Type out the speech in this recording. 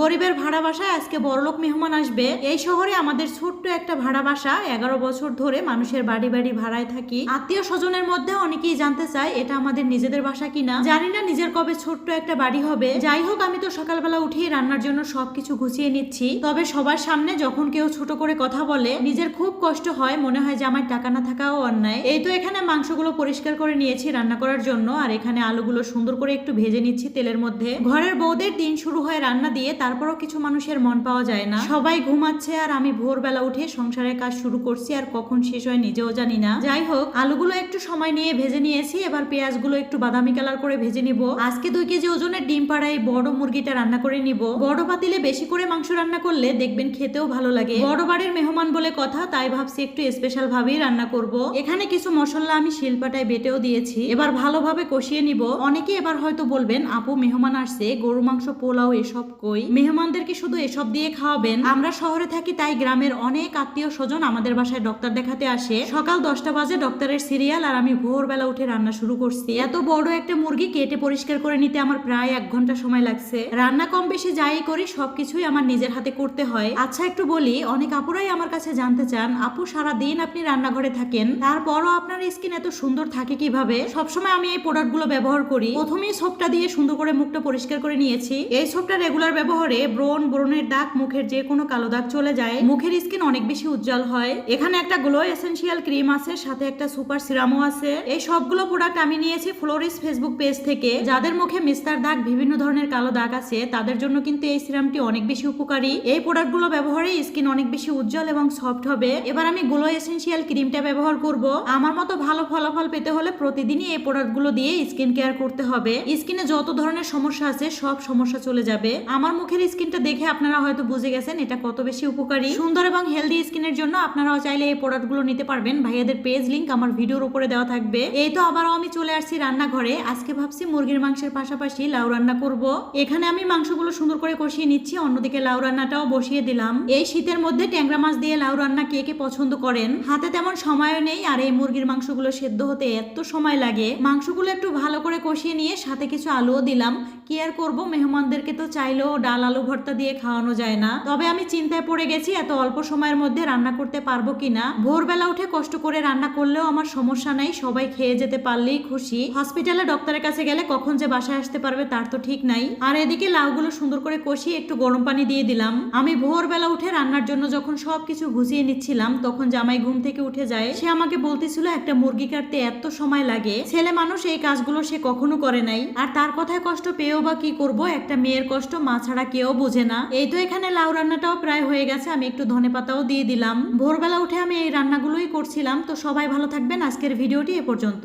গরিবের ভাড়া বাসায় আজকে বড়লোক মেহমান আসবে। এই শহরে আমাদের ছোট্ট একটা ভাড়া বাসা। এগারো বছর ধরে মানুষের বাড়ি বাড়ি ভাড়ায় থাকি। আত্মীয় স্বজনের মধ্যে অনেকেই জানতে চায়, এটা আমাদের নিজেদের বাসা কিনা? জানি না নিজের কবে ছোট্ট একটা বাড়ি হবে। যাই হোক, আমি তো সকালবেলা উঠেই রান্নার জন্য সবকিছু গুছিয়ে নিচ্ছি। তবে সবার সামনে যখন কেউ ছোট করে কথা বলে, নিজের খুব কষ্ট হয়, মনে হয় যে আমার টাকা না থাকাও অন্যায়। এই তো এখানে মাংসগুলো পরিষ্কার করে নিয়েছি রান্না করার জন্য, আর এখানে আলুগুলো সুন্দর করে একটু ভেজে নিচ্ছি তেলের মধ্যে। ঘরের বউদের দিন শুরু হয় রান্না দিয়ে তারপরও কিছু মানুষের মন পাওয়া যায় না। সবাই ঘুমাচ্ছে আর আমি ভোরবেলা উঠে সংসারের কাজ শুরু করছি আর কখন শেষ হয় নিজেও জানি না। যাই হোক, আলুগুলো একটু সময় নিয়ে ভেজে নিয়েছি, এবার পেঁয়াজগুলো একটু বাদামি কালার করে ভেজে নিব। আজকে দুই কেজি ওজনের ডিম পাড়াই বড় মুরগিটা রান্না করে নিব। বড় পাতিলে বেশি করে মাংস রান্না করলে দেখবেন খেতেও ভালো লাগে। বড় বাড়ির মেহমান বলে কথা, তাই ভাবছি একটু স্পেশাল ভাবেই রান্না করব। এখানে কিছু মশলা আমি শিলপাটায় বেটেও দিয়েছি। এবার ভালোভাবে কষিয়ে নিব। অনেকে এবার হয়তো বলবেন, আপু, মেহমান আসছে গরু মাংস, পোলাও, এসব কই? মেহমানদেরকে শুধু এসব দিয়ে খাওয়াবেন। আমরা শহরে থাকি, তাই গ্রামের অনেক আত্মীয় স্বজন আমাদের বাসায় ডক্টর দেখাতে আসে। সকাল দশটা বাজে ডক্টরের সিরিয়াল আর আমি ভোরবেলা উঠে রান্না শুরু করছি। এত বড় একটা মুরগি কেটে পরিষ্কার করে নিতে আমার প্রায় এক ঘণ্টা সময় লাগছে। রান্না কম বেশি যাই করি, সবকিছুই আমার নিজের হাতে করতে হয়। আচ্ছা একটু বলি, অনেক আপুরাই আমার কাছে জানতে চান, আপু সারা দিন আপনি রান্নাঘরে থাকেন? তারপরও আপনার স্কিন এত সুন্দর থাকে কীভাবে? সবসময় আমি এই প্রোডাক্টগুলো ব্যবহার করি। প্রথমেই সোপটা দিয়ে সুন্দর করে মুখটা পরিষ্কার করে নিয়েছি। এই সোপটা রেগুলার ব্যবহারে ব্রণ ব্রণের দাগ মুখের যে কোনো কালো দাগ চলে যায়। মুখের স্কিন অনেক বেশি উজ্জ্বল হয়। এখানে একটা গ্লো এসেন্সিয়াল ক্রিম আছে, সাথে একটা সুপার সিরামও আছে। এই সবগুলো প্রোডাক্ট আমি নিয়েছি ফ্লোরিস ফেসবুক পেজ থেকে। যাদের মুখে মিস্তার দাগ, বিভিন্ন ধরনের কালো দাগ আছে, তাদের জন্য কিন্তু এই সিরামটি অনেক বেশি উপকারী। এই প্রোডাক্টগুলো ব্যবহারে স্কিন অনেক বেশি উজ্জ্বল এবং সফট হবে। এবার আমি গ্লো এসেন্সিয়াল ক্রিমটা ব্যবহার করব। আমার মতো ভালো ফলাফল পেতে হলে প্রতিদিনই এই প্রোডাক্টগুলো দিয়ে স্কিন কেয়ার করতে হবে। স্কিনে যত ধরনের সমস্যা আছে, সব সমস্যা চলে যাবে। আমার মুখের স্কিনটা দেখে আপনারা হয়তো বুঝে গেছেন এটা কত বেশি উপকারী। সুন্দর এবং হেলদি স্কিনের জন্য আপনারাও চাইলে এই প্রোডাক্টগুলো নিতে পারবেন। ভাইয়াদের পেজ লিংক আমার ভিডিওর উপরে দেওয়া থাকবে। এই তো আবারও আমি চলে আসছি রান্নাঘরে। আজকে ভাবছি মুরগির মাংসের পাশাপাশি লাউ রান্না করব। এখানে আমি মাংসগুলো সুন্দর করে কষিয়ে নিচ্ছি। অন্যদিকে লাউ রান্নাটাও বসিয়ে দিলাম। এই শীতের মধ্যে ট্যাংরা মাছ দিয়ে লাউ রান্না কে কে পছন্দ করেন? হাতে তেমন সময়ও নেই আর এই মুরগির মাংসগুলো সেদ্ধ হতে এত সময় লাগে। মাংসগুলো একটু ভালো করে কষিয়ে নিয়ে সাথে কিছু আলুও দিলাম। কি আর করব? মেহমানদেরকে তো চাইলেও ডাল আলু ভর্তা দিয়ে খাওয়ানো যায় না। তবে আমি চিন্তায় পড়ে গেছি, এত অল্প সময়ের মধ্যে রান্না করতে পারব কিনা? ভোরবেলা উঠে কষ্ট করে রান্না করলেও আমার সমস্যা নাই, সবাই খেয়ে যেতে পারলেই খুশি। হসপিটালে ডক্টরের কাছে গেলে কখন যে বাসায় আসতে পারবে তার তো ঠিক নাই। আর এদিকে লাউগুলো সুন্দর করে কষিয়ে একটু গরম পানি দিয়ে দিলাম। আমি ভোরবেলা উঠে রান্নার জন্য যখন সবকিছু গুছিয়ে নিচ্ছিলাম, তখন জামাই ঘুম থেকে উঠে যায়। সে আমাকে বলতেছিল, একটা মুরগি কাটতে এত সময় লাগে। ছেলে মানুষ এই কাজগুলো সে কখনো করে নাই। আর তার কথায় কষ্ট পেয়েও বা কি করব? একটা মেয়ের কষ্ট মা ছাড়া কেউ বোঝে না। এই তো এখানে লাউ রান্নাটাও প্রায় হয়ে গেছে, আমি একটু ধনে পাতাও দিয়ে দিলাম। ভোরবেলা উঠে আমি এই রান্নাগুলোই করছিলাম, তো সবাই ভালো থাকবেন। আজকের ভিডিওটি এ পর্যন্ত।